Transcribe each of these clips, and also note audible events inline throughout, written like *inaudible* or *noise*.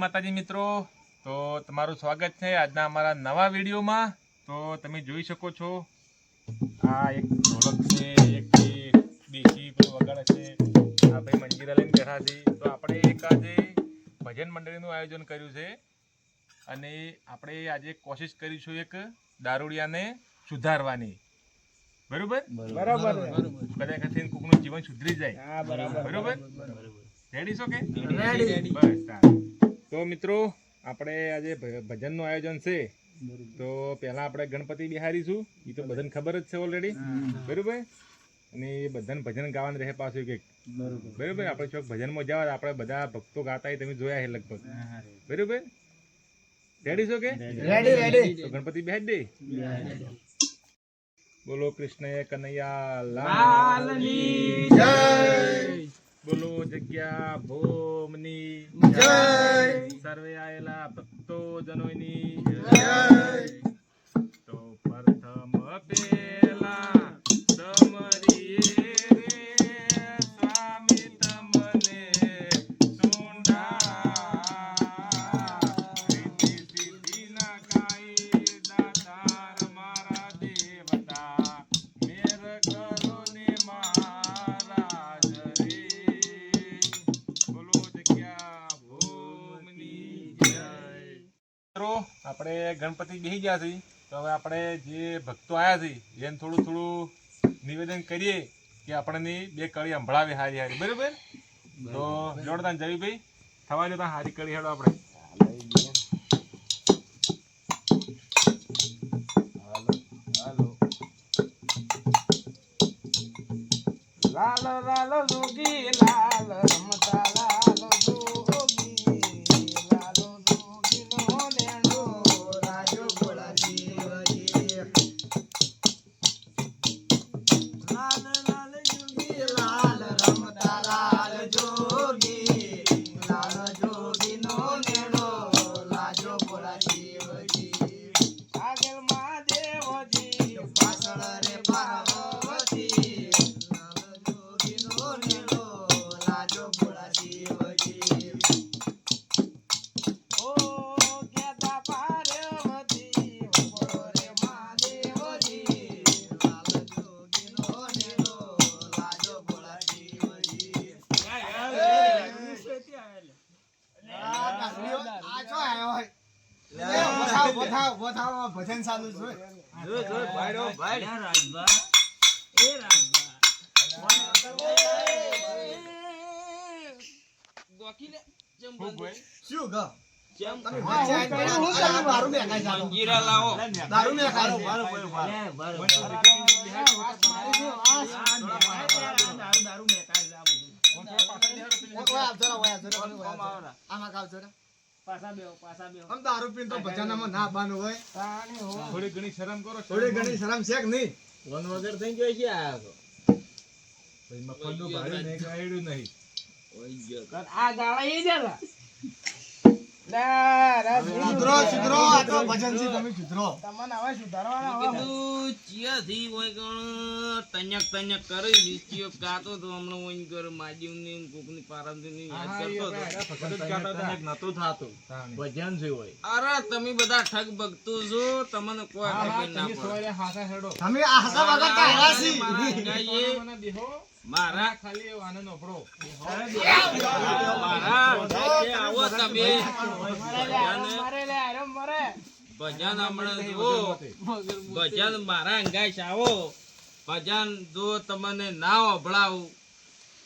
માતાજી મિત્રો તો તમારું સ્વાગત છે આજના અમારા નવા વિડીયોમાં. તો તમે જોઈ શકો છો આ એક ઢોલક છે એક દેશી વગાડે છે. આ ભાઈ મંજીરા લઈને બેઠા છે. તો આપણે એક આજે ભજન મંડળીનું આયોજન કર્યું છે. અને આપણે આજે કોશિશ કરીશું એક દારૂડિયાને સુધારવાની. બરોબર? બરાબર. કદાચ કદાચ કોકનું જીવન સુધરી જાય. બરોબર. રેડી છો કે રેડી બસ સારું. તો મિત્રો આપણે આજે ભજનનું આયોજન છે. તો પહેલા આપણે ગણપતિ બિહારીશું. એ તો બધાને ખબર જ છે ઓલરેડી બરોબર? અને એ બધાને ભજન ગાવાનું રહે પાછું કંઈક બરોબર. આપણે ચોક ભજનમાં જવા આપણે બધા ભક્તો ગાતા તમે જોયા છે લગભગ. બરોબર? રેડી છો કે? રેડી રેડી તો ગણપતિ બિહારી દે. બોલો કૃષ્ણ કનૈયા લાલ લાલની જય. બોલો જગ્યા ભોમની. જય! સર્વે આયેલા ભક્તો જનોની જય! તો પ્રથમ પેલા મિત્રો આપણે ગણપતિ બેસી ગયા છીએ. તો હવે આપણે જે ભક્તો આવ્યા છીએ એને થોડું થોડું નિવેદન કરીએ કે આપણને બે કળી સંભળાવે હારી હારી. બરાબર? તો જોડતા જયભાઈ થવા જતા હારી કળી હેડો આપણે. લાલ લાલ જોગી લાલ રમતા તમે હા, વચ્ચે હું આવીને કરું, હું પેલા કરું. દારૂ મેં દારૂ મેં ખાઈ છે. ઓય, ઓય, આવજો રે, ઓય, આવજો રે, ઓય, આવજો રે. આમાં કાવ છો આમ દારૂ પીને તો ભજનમાં ના બાનું હોય થોડી ઘણી શરમ કરો થોડી ઘણી શરમ છે નહીં ભાઈ મફતનું ભાડું નહીં કાઢ્યું નહીં સુધરો સુધરો આ તો ભજન છે તમે સુધરો. કીધું ચિયાથી હોય કણ તન્યક તન્યક કરી દીધીઓ ગાતો તો હમણાં ઓઈન કર માજીવની ને કોકની પારમની યાદ કરતો હતો. ભજન છે હોય. અરે તમે બધા ઠગ ભગતો છો તમને કોઈ ખબર ના પડે. તમે વગર. મારા ખાલી આનંદ ઓપડો મારા કે આવો તમે ભજન હમણાં જુઓ. ભજન મારા અંગાશ આવો. ભજન જો તમને ના ઓભળાવું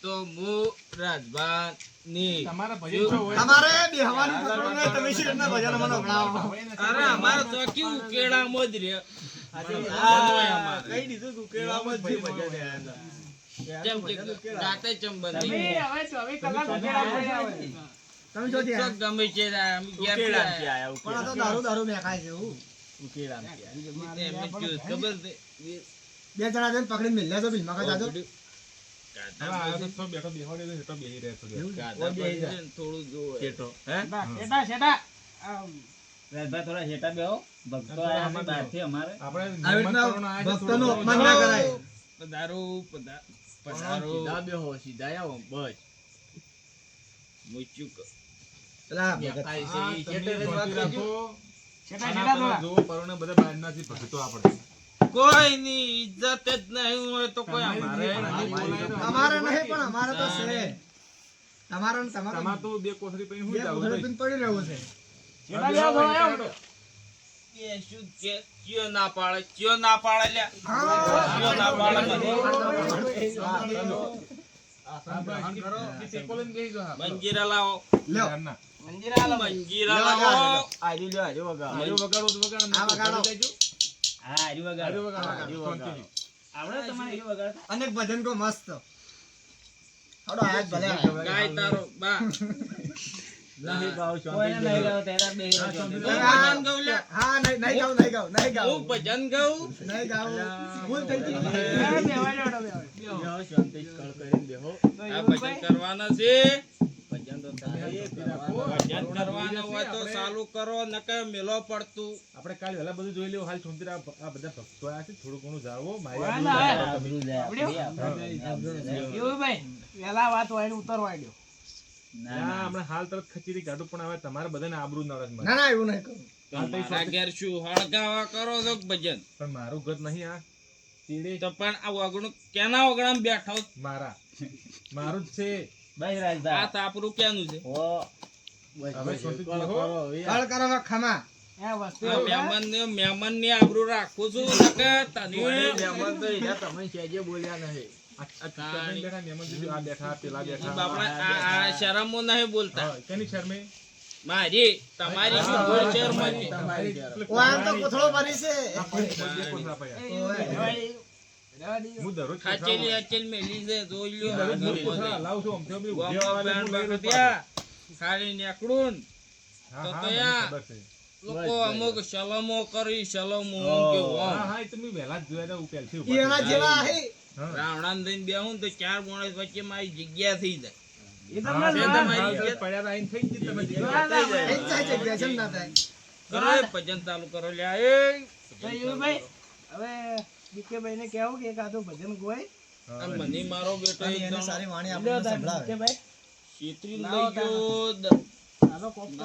તો હું રાજભા ની તમારા ભજન છો. હોય તમારે બેહવાની તમે શી રીતના ભજન મને ભણાવો અરે અમારે તો કેવું ઉકેડામાં જ રે. કઈ દીધું કેળામાં જ ભજન જાતે ચમ બંધી તમે જો તો ગમે છે. અમે આયા. પણ આ તો દારૂ દારૂ મેં ખાય છે એમને જો ખબર બે જણા જઈને પકડી મિલ્યા હા, તો તો બેઠો બેહવાડે તો હેઠો બેહી આવી પેલા છે, વાત રાખો. કોઈ ની ઇજ્જત જ નહીં હોય તો કોઈ અમારે અમારે નહીં, પણ અમારે તો છે. તમારે ને તમારે તો બે કોથળી હું ભાઈ. પીને પડી રહ્યો છે. કે શું ના પાડે? ના પાડે ના પાડે. મંજીરા લાવો. લ્યો. વગાડો. તો વગાડો, વગાડો. અનેક ભજન કો મસ્ત હડો આજ ભલે ગાય તારો બા. *laughs* કરવાના છે. ભજન કરવાના. હોય તો ચાલુ કરો નકર મેલો પડતું. આપણે કાલે વેલા બધું જોઈ લેવું. હાલ છોંતી આ આ બધા ભક્તો આ છે. થોડું ઘણું જાળવો મારી આબરૂ જાળવો. ના, હમણાં હાલ તરત ખચીરી કાઢું પણ હવે તમારે બધાને આબરૂ નડે છે ના ના એવું નહીં કરું. મારા ઘેર શું હળગાવા કરો છો ભજન? પણ મારું ઘર નહીં આ. ચીડે તો પણ આ વગણું કેના વગણામાં બેઠો? મારા. મારું જ છે. આ તાપરું ક્યાંનું છે. હવે છોંતી બેહો. કળ કરો? ખમા. આ મહેમાનને આબરૂ રાખું છું તને નહીં મહેમાન બાપડા આ આ શરમો નહીં બોલતા. કેની શરમે? મારી તમારી શું ભૂલ છે? ઓ તો કોથળો ભરી છે. મને. લોકો અમુક સલામો કરી સલામો જ જોયા થયા. જેવા હા. રાવણાને બેહું તો ચાર માણસ વચ્ચે મારી જગ્યા થઈ જાય. ના. ભજન ચાલુ કરો. આ મને મારો બેટો એની સારી વાણી આપણને સંભળાવે. લઈ ગયો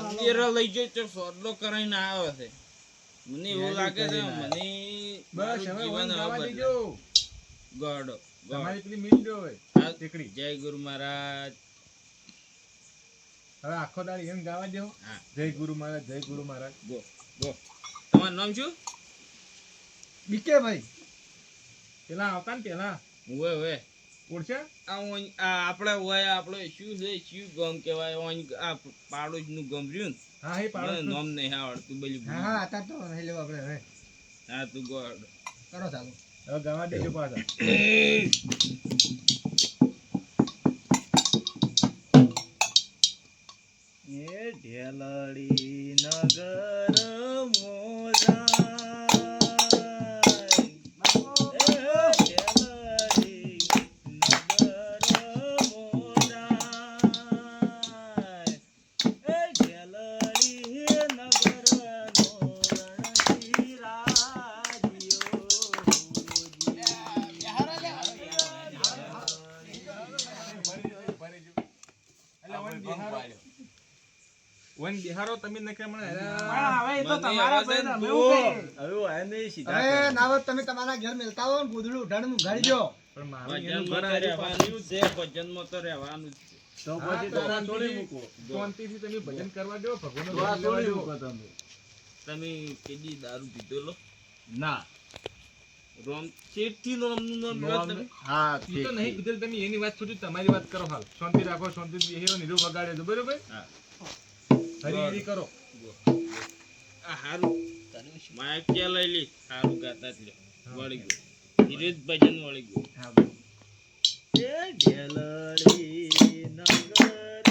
મંદિરે લઈ ગયો તો સોદલો કરાઈને આવ્યો છે. મને એવું લાગે છે મને બસ હવે જીવન હવે બદલાય. ગોડો. તમારી પેલી જય ગુરુ મહારાજ. હવે આખો દાડી એમ ગાવા દેવો. જય ગુરુ મહારાજ જય ગુરુ મહારાજ. Go go. તમારું નામ શું? બીકે ભાઈ પેલા આવતા ને પેલા. ઓય ઓય. ઓળખ્યા આ ઓય- આપણે ઓય આપણે શું છે શું ગમ કહેવાય? ઓય આ પાડોશનું ગમ રહ્યું હા એ ને પાડો મને નામ નહીં આવડતું બોલી હા હા તો હેલો આપણે હવે. હા તું ગોડ કરો ચાલુ. હવે ગાવા દેજો પાછા ઢેલડી નગર નાવત તમે તમારા ઘેર મેલતા હો ગોદડું ઉઘાડી તો રહેવાનું તો હા, શાંતિથી- તમે ભજન કરવા દો. તમે. કેદી દારૂ પીધેલો ના. રોમ નામ લો તમે ઈ તો નહીં કીધેલું, તમે એની વાત છોડી તમારી વાત કરો હાલ. શાંતિ રાખો શાંતિ બેહ્યો નીરો વગાડે તો બરોબર? હા. હરી હરી કરો. આ હારું. માઇક ક્યાં લઈ લી હારું ગાતા જ લ્યો વળી ગયો. ધીરે જ ભજન વળી ગયો. માતર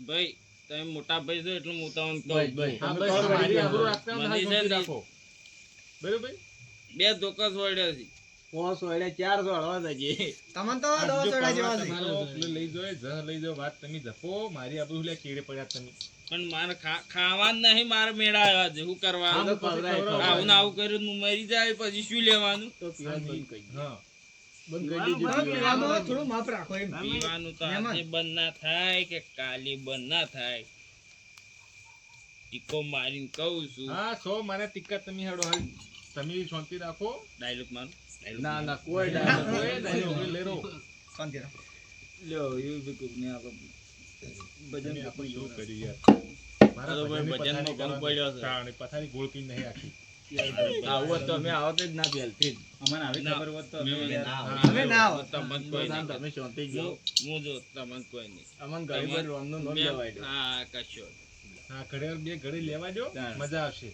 ભાઈ તમે મોટા ભાઈ છો એટલે રાખતા હોય ને હાલ મને છે. બરોબર? બે ધોકા સોડ્યા છે. તમને તો સોડા જેવા છે. લઈ જાઓ, જહ લઈ જાઓ, વાત તમે જપો. મારી આબરૂ લે કેળે પડ્યા તમે. પણ મારે ખાવાનું નહીં મારે મેળા આવ્યા છે. શું કરવા આમ પછી ખવડાવો. આવું ને આવું કર્યું હું મરી જાય પછી શું લેવાનું? હા. થોડું માપ રાખો એમ. પીવાનું તો આજે બંધ ના થાય કે કાલે બંધ ના થાય. ટીકો મારીને કહું છું. હા છો મારે ટીકા તમે હેડો હાલ. તમે શાંતિ રાખો. ડાયલોગ મારો ના ના કોઈ ડાયલોગ રહો શાંતિ રાખો. તમે આપણે શું કર્યું યાર મારા તો ભાઈ ભજનની ભજનમાં પડ્યો છે. તાણી, પથારી ગોળકી નહીં આખી. ના, અમે ના આવો. તમને કોઈ નહીં. હું- હું જો તમને કોઈ નહીં. મેં- હા કશો હા ઘડિયાળ બે ઘડી લેવા જો મજા આવશે.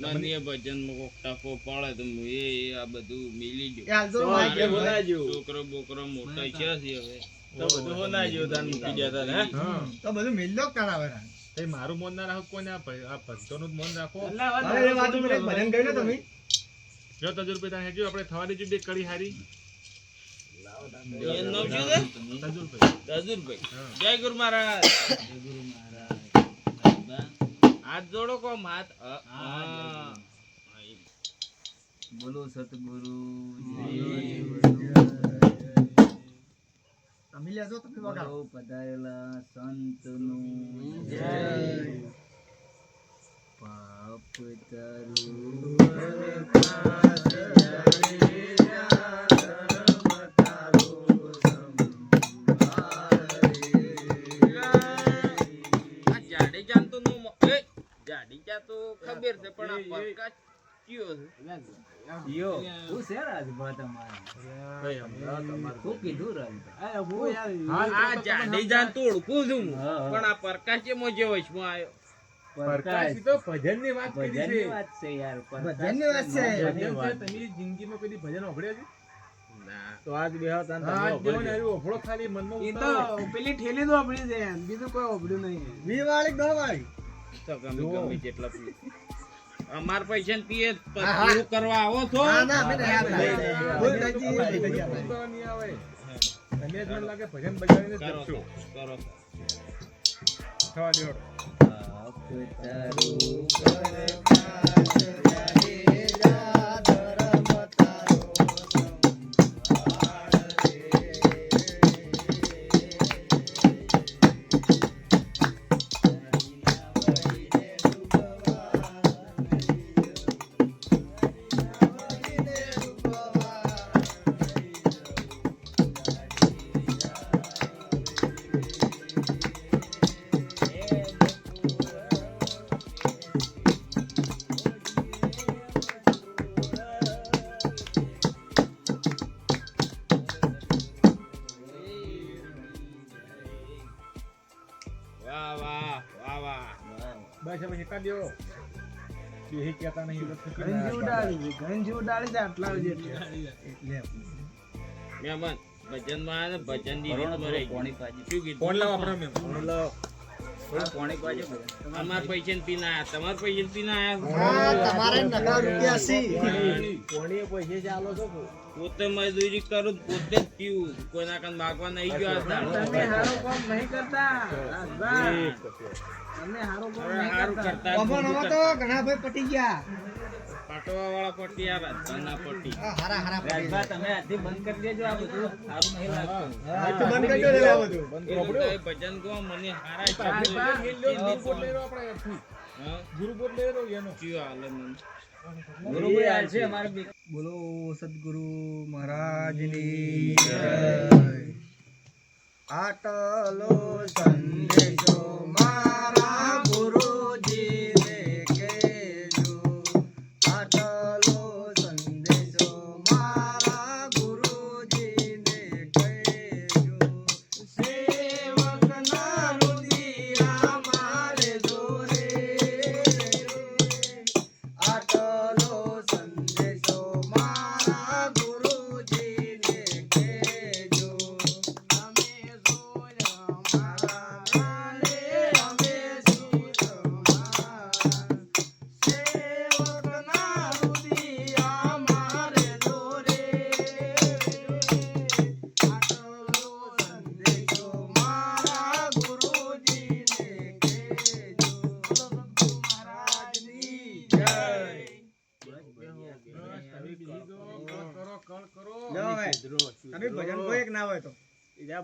મને ભજન કોક ટપો પડે તો એ એ આ બધું મિલી ગયું. તો. છોકરો બોકરો મોટો છે હવે. તો બધું મિલલો જ કરાવે ને. એ મારું મન ના રાખો કોને આ ભ- આ ભક્તોનું જ મન રાખો. એ વાત ભજન ગયું તમે? જો તજુરભાઈ તને હેજો આપણે થવા દેજો બે કડી હારી. છે તજુરભાઈ દજુરભાઈ જય ગુરુ મહારાજ. હાથ જોડો કોમ હાથ. બોલો સતગુરુ તમે લેજો તમે વગાડો. પધારેલા સંતનું જય. પાપ તારું જાડેજા તો ખબર છે પણ આ પ્રકાશ કયો છે? યો. શું છે રાજભા તમારે શું કીધું. રાજભા આ જાડેજાને તો ઓળખું છું હું. હા, હા. પણ આ પ્રકાશ એમાં જે છું આવ્યો પ્રકાશી તો ભજનની વાત કરી છે. ભજનની વાત છે યાર ભજનની વાત છે. ભજન છે તમે જિંદગીમાં કદી ભજન સાંભળ્યા છે? ના. તો આજ બેહો તાન હા. ને ઓફળો ખાલી મનમાં પેલી ઠેલી તો આપણી છે બીજું કોઈ ઓભળ્યું નહીં. વી વાળી દો વાળી તો ગમે ગમે જેટલા પી. અમાર પૈસા ને પીએ. પૂરું કરવા આવો છો? ના ના આવે. તમે જ લાગે ભજન બજાવીને કરો કરો થવા દ્યો. કહેતા નહીં આટલા જેટલી મહેમાન ભજનમાં ભજનની પાજો. શું કીધું? ફોન લાવો આપણે પાણી પૈસા ને તમાર પૈસા ને આયા? હા તમારે નકરા રૂપિયા પોતે મજદૂરી કરું પોતે જ પીવું. કોઈના કાન માગવા નહીં ગયો તમે હારો કામ નહીં કરતા. તમે હારો કામ નહીં કરતા. કરતા. અમો નમો તો ઘણા ભાઈ પટી ગયા. પાટવા પટ્ટી આ રાજધાનના પટ્ટી હારા હારા પટી. તમે આજથી બંધ કરી દેજો આ બધું. સારું નહીં લાગતું. હા, તો બંધ કરી દો આ બધું. એ લોકો ભજન ગો મને હારા આપણે ચાલે. હેલ લ્યો, ગુરુપોટ લઈ રહ્યો આપણે ગુરુપોટ લઈ રહ્યો એનો. ચિયો હાલે મને. બરોબર યાર છે અમારે બોલો સદગુરુ મહારાજની જય. આટલો સંદેશો મારા ગુરુજીને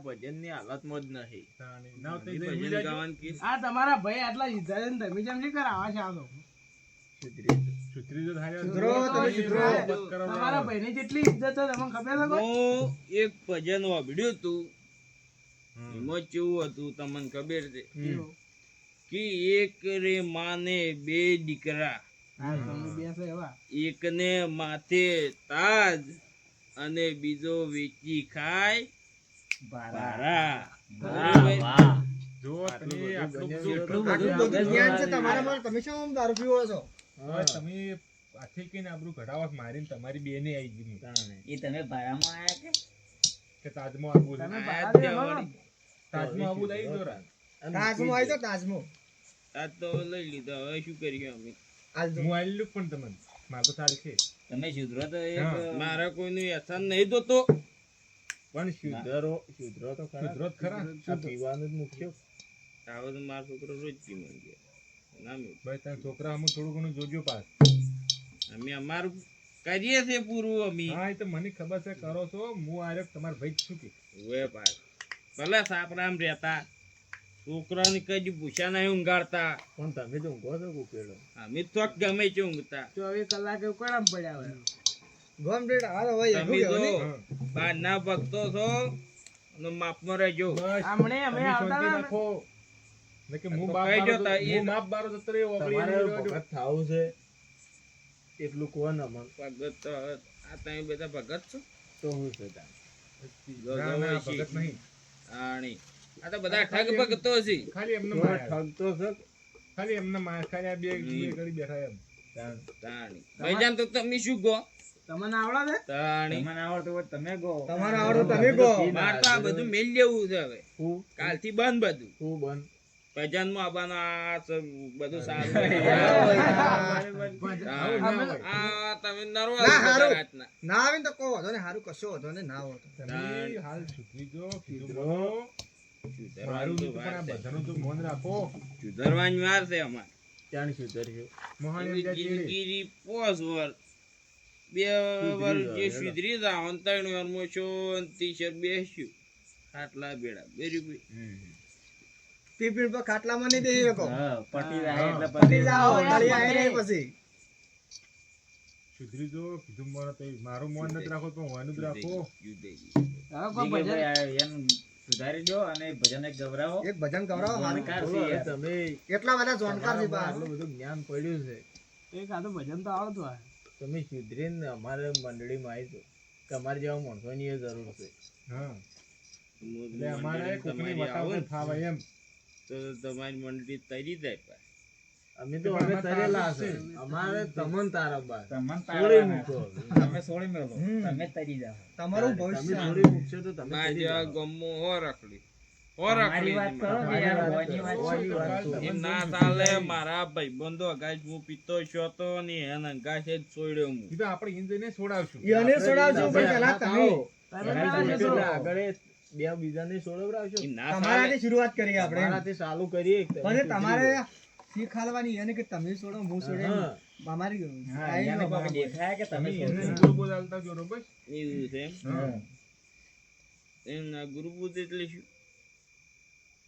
એના ભજનની હાલતમાં જ નહીં. ના ભજન. આ તમારા ભાઈ આટલા લીધા છે ને તમે જેમ શું કરાવા છે આ તમારા ભાઈની જેટલી ઇજ્જત તમને ખબર હું એક ભજન હતું. એમાં કેવું હતું તમને ખબર છે? કે એક રે માને બે દીકરા. એકને માથે તાજ અને બીજો વેચી ખાય. ભારા બરાબર? જો તમે આટલું બધું જ્ઞાન છે તમારામાં તમે શું દારૂ પીવો છો હવે તમે આથી કઈને આબરૂ ઘટાવા મારીને તમારી બેને આવી ગઈ એ તમે ભાડામાં આયા કે કે તાજમાં આવું તમે આ બહાર જ રહેવાનો વળી. ને? તાજમાં આવું લઈ દો રા. તાજમાં આવી તો તાજમાં તાજ તો લઈ લીધો હવે શું કરીએ અમે હાલ જો. હું આલી લઉં પણ તમને મારે તો સારી છે તમે સુધરો તો. મારા કોઈનું એહસાન નહીં થતો પણ શુદ્ધરો શુદ્ધરો તો ખરા. જ ખરા. આ પીવાનું જ મુખ્ય આવો તો મારો છોકરો રોજ પી માંગે. ના મેં. ભાઈ તારા છોકરા અમુક થોડું ઘણું જોજો પાસ અમે અમારું કરીએ છે પૂરું અમે. હા એ તો મને ખબર છે કરો છો. હું આરે તમારા ભાઈ છું કે? હવે પાસ ભલે સાપરામ રહેતા છોકરાને કઈ ભૂસા નહીં ઊંઘાડતા. પણ તમે તો ઊંઘો છો કુકેડો અમે તો ગમે છે ઊંઘતા. ચોવીસ કલાકે કોણ પડ્યા હોય. ગોમ ડેડ હાલ હવે એટલું તમે તો. બહારના ભક્તો છો અને માપમાં રહેજો આમણે અમે આવતા ને? રાખો ને કે હું બાપ એ- હું બાપ બારો જતરે જોડે. ભગત થાઉ છે એટલું કો ન મન ભગત આ તમે બધા ભગત છો તો હું છે જો ના, જો ના, હોય છે. ભગત નહીં. આણી. આ તો બધા ઠગ ભગતો છે ખાલી એમને તો. ઠગ તો છે ખાલી એમને માયા. ખાલી બે બે ઘડી બેઠા એમ તાણી ભાઈજાન તો તમે શું કહો તમને આવડે છે? તમને આવડતું હોય તમે ગો. તમારે આવડતું તમે ગો. મારે તો આ બધું મેલ જેવું છે હવે. હું? કાલથી બંધ બધું. હું બંધ? ભજનમાં આવવાનું આ બધું સારું. આવું ના હોય. આ તમે નરવા ના, ના આવે ને તો કહો વાંધો નહીં, હારું કશો વાંધો નહીં, ના હોતો હાલ સુધરી જો સુધરવાની વાર છે? અમારે ત્યાં સુધર્યું મોહન પોસ બે વર જે સુધરી જાવ અને ત્રણ વારમાં શાંતિસર બેસ્યું. ખાટલા બેડા બરાબર ટિફિન પર ખાટલામાં નહીં દેજો કો પટી જાય એટલે પટી જાઓ, હા, તળિયે પતી પછી. સુધરી જો કીધું મને તો મારું મન નથી રાખો તો હોવાનું જ રાખો. હા કો ભજન? એમ સુધારી દો અને ભજન એક ગવરાવો એક ભજન ગવરાવો. જાણકાર છે તમે એટલા બધા જાણકાર છે બા. આટલું બધું જ્ઞાન પડ્યું છે. એક આધું ભજન તો આવડતું હોય. તમે સુધરીને અમારે મંડળીમાં આવી તો તમારે જેવા માણસોની એ જરૂર છે. હા. એટલે અમારે કોકની તમારી આવો વટાવને ને ફાવે એમ. તો તમારી મંડળી તરી જાય. અમે તો અમે તરેલા તાર છે. અમારે તમન તારા બાર. તમન તારા મૂકો તમે સોળી મેળો. તમે તરી જાઓ. તમારું તમે ભવિષ્ય છોડી મૂકશો તો તમે જેવા ગમો હો રખડી. ને ચાલે મારા ભાઈબંધો ગાજ હું પીતો છો તો ને એને જ છોડ્યો હું. કીધું આપણે હિન્દીને છોડાવશું. એને છોડાવશું પણ પહેલા તમે. આગળ બે બીજાને છોડાવડાવશો. તમારાથી શરૂઆત કરીએ આપણે. તમારાથી ચાલુ કરીએ અને તમારે. શીખાડવાની એને કે તમે છોડો હું છોડે. અમારી દેખાય કે તમે છોડી. બોલ હાલતા જો બસ એવું છે એમ. ગુરુ એમ ના ગુરુબુદ્ધ એટલે શું?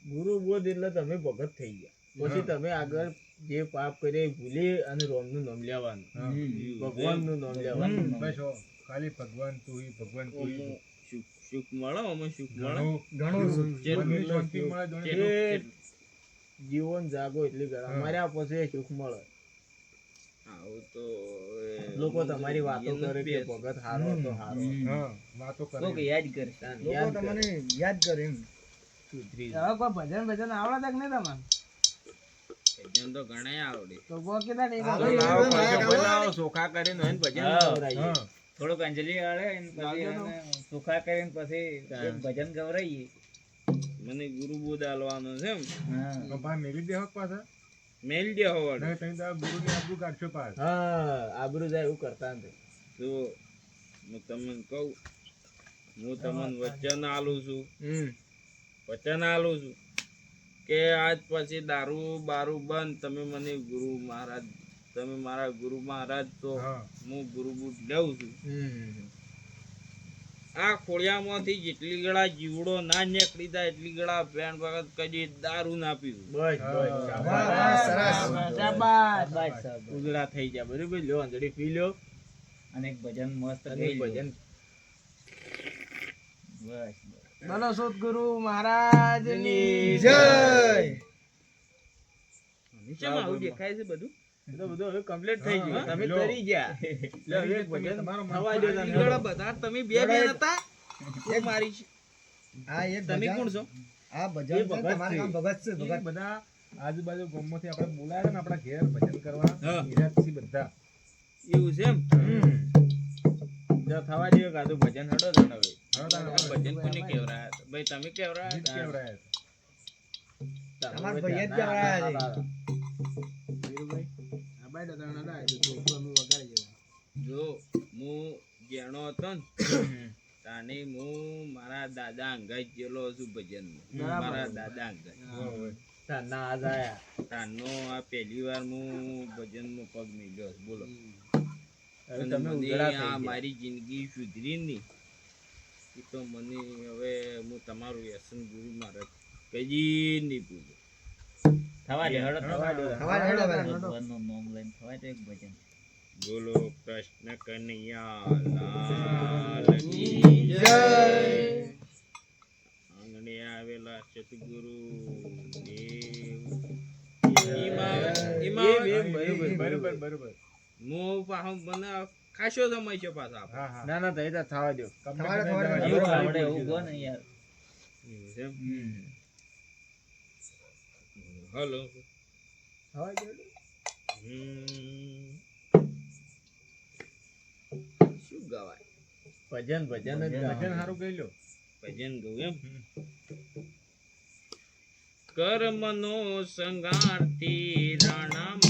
ગુરુ બોધ એટલે તમે ભગત થઈ ગયા. પછી તમે આગળ જે પાપ કરે એ ભૂલી અને રોમનું નામ લેવાનું. ભગવાનનું નામ લેવાનું. ખાલી ભગવાન તું ભગવાન તું સુખ મળો અમે સુખ મળો. ઘણું જીવન જાગો એટલે આ પછી સુખ મળે. તો લોકો તમારી વાતો કરે કે ભગત હારો તો હારો. હા વાતો કરે. યાદ કરશે લોકો તમને યાદ કરે એમ. સુધરી હવે કોઈ ભજન ભજન આવડે છે કે નહીં તમને? ભજન તો ઘણાય આવડે. તો કોઈ કીધા નહીં આવડે. આવડે. લાવો, પાછો બનાવો ચોખા કરીને હોય ભજન હા. ગવડાવીએ. હા. થોડુંક અંજલિ આળે અને પછી એને સુખા કરીને પછી ભજન ગવરાઈએ. મને ગુરુ બોધ આલવાનો છે એમ. તો ભાઈ મેલી દેહક પાછા. મેલ દે હોવાડ નહીં તઈ તારા ગુરુની આબરૂ કાઢશો પાછ. હા આબરૂ જાય એવું કરતા જો હું તમને કહું હું તમને વચન આલું છું. હમ. વચન આલું છું કે આજ પછી દારૂ બારૂ બંધ. તમે મને ગુરુ મહારાજ તમે મારા ગુરુ મહારાજ તો હું. ગુરુ બુટ લઉં છું. આ ખોળિયામાંથી જેટલી ગળા જીવડો ના નીકળી જાય એટલી ગળા બેન ભગત કદી દારૂ ના પીવું. ઉજળા થઈ જાય બરોબર? લ્યો અંજળી પી લ્યો. અને એક ભજન મસ્ત અને ભજન. બસ. બોલો સદગુરુ મહારાજની જય. કેમ આવું દેખાય છે બધું. બધું હવે કમ્પ્લીટ થઈ ગયું. હા, તમે કરી ગયા. *laughs* લ્યો, હવે એક ભજન થવા દો આ તમે. ગળા બધા તમે બે બેન હતા એક મારી આ એક તમે કોણ છો? આ ભજન એ ભગત છે. ભગત બધા આજુબાજુ ગામમાંથી આપણે બોલાયા ને આપણા ઘેર ભજન કરવા. બધા. એવું છે એમ? જો થવા દે કાદુ ભજન હડો તો હવે. આ ભજન કોને કેવરા ભાઈ તમે કેવરા કેવરા તમાર કેવડાયા કેવરા તમારા બધા ભાઈએ જ ના, કેવડાયા ના, છે. ના, જો હું જેણો હતો ને તાને હું મારા દાદા અંગાઈ ગયેલો છું ભજન મારા દાદા અંગાઈ. તાના ના આજ તાનો આ પહેલી વાર હું ભજનમાં પગ મેલ્યો છું. બોલો. હવે તમે. મારી જિંદગી સુધરી નહીં. એ તો મને હવે હું તમારું વ્યસન ગુરુ મહારાજ કદી નહીં પૂછું થવા દે હળો થવા દે. થવા દે, હળો, હળો. નામ લઈને થવા દે એક ભજન. બોલો કૃષ્ણ કનૈયા લાલ કી જય. આંગણે આવેલા સતગુરુ દેવ. બરોબર બરોબર. હું પાછો મને ખાસો સમય છે પાછા. હા હા. ના ના થઈ જા થવા દો તમારે થવા દે. એવું આવડે એવું કહો ને યાર. હલો. થવા દો શું ગવાય? ભજન ભજન જ ભજન. સારું ગઈ લો. ભજન ગયું એમ? કર્મનો સંગારથી રાણા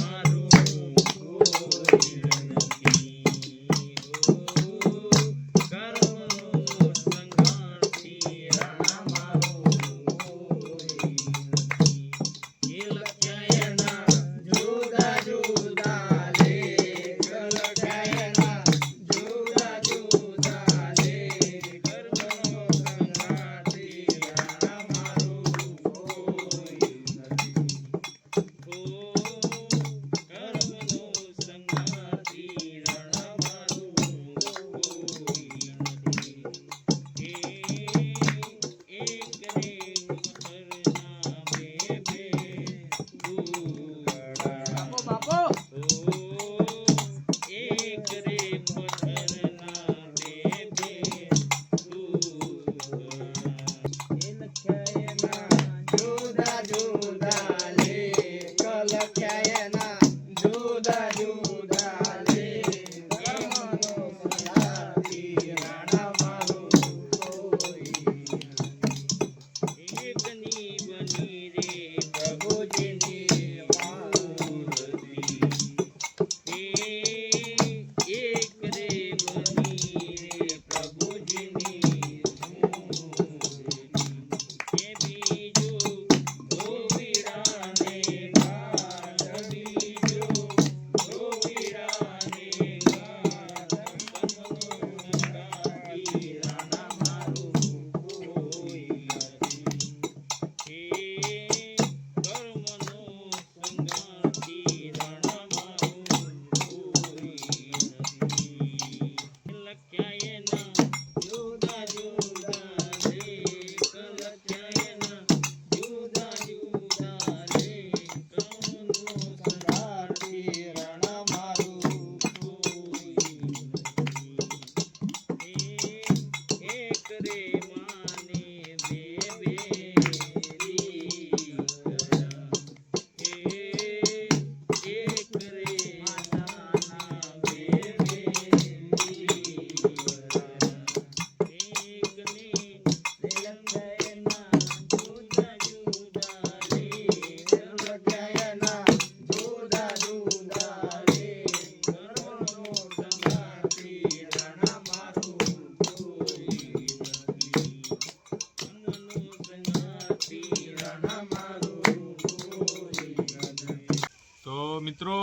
મિત્રો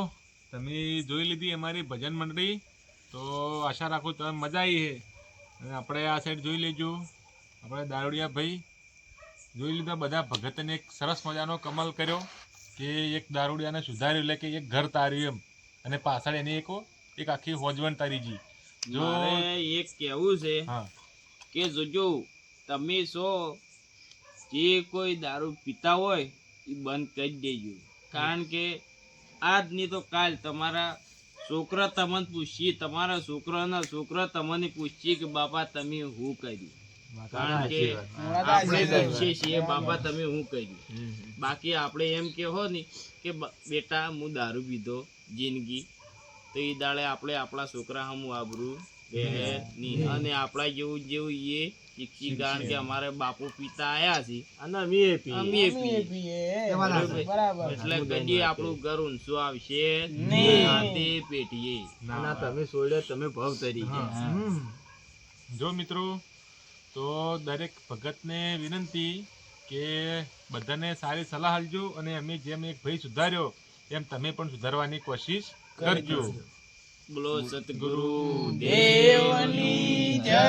તમે જોઈ લીધી અમારી ભજન મંડળી. તો આશા રાખું તમે મજા આવી છે અને આપણે આ સાઈડ જોઈ લેજો. આપણે દારૂડિયા ભાઈ જોઈ લીધા બધા ભગતને એક સરસ મજાનો કમલ કર્યો કે એક દારૂડિયાને સુધાર્યું એટલે કે એક ઘર તાર્યું એમ. અને પાછળ એની એક એક આખી હોજવણ તારીજી જો. એક કહેવું છે કે જોજો તમે છો જે કોઈ દારૂ પીતા હોય એ બંધ કરી દેજો. કારણ કે આજની તો કાલ તમારા છોકરા તમને પૂછીએ તમારા છોકરાના છોકરા તમને પૂછીએ કે બાપા તમે શું કર્યું? કારણ કે આપણે પૂછીએ છીએ બાપા તમે શું કર્યું? બાકી આપણે એમ કહો ને કે બેટા હું દારૂ પીધો જિંદગી. તો એ દાડે આપણે આપણા છોકરા હમ આબરું રહે નહીં અને આપણા જેવું જેવું એ શીખી કારણ કે અમારે બાપુ પિતા આયા છે અને અમે પીએ. અમે પીએ. એવા ના બરોબર. બરાબર. એટલે કદી આપણું ઘર ઊંચું આવશે. નહીં. પેટીએ. અને તમે સોડ્યો તમે ભાવ તરીકે. જો મિત્રો તો દરેક ભગતને વિનંતી કે બધાને સારી સલાહ આપજો અને અમે જેમ એક ભાઈ સુધાર્યો એમ તમે પણ સુધારવાની કોશિશ કરજો. બોલો સતગુરુ દેવની જય.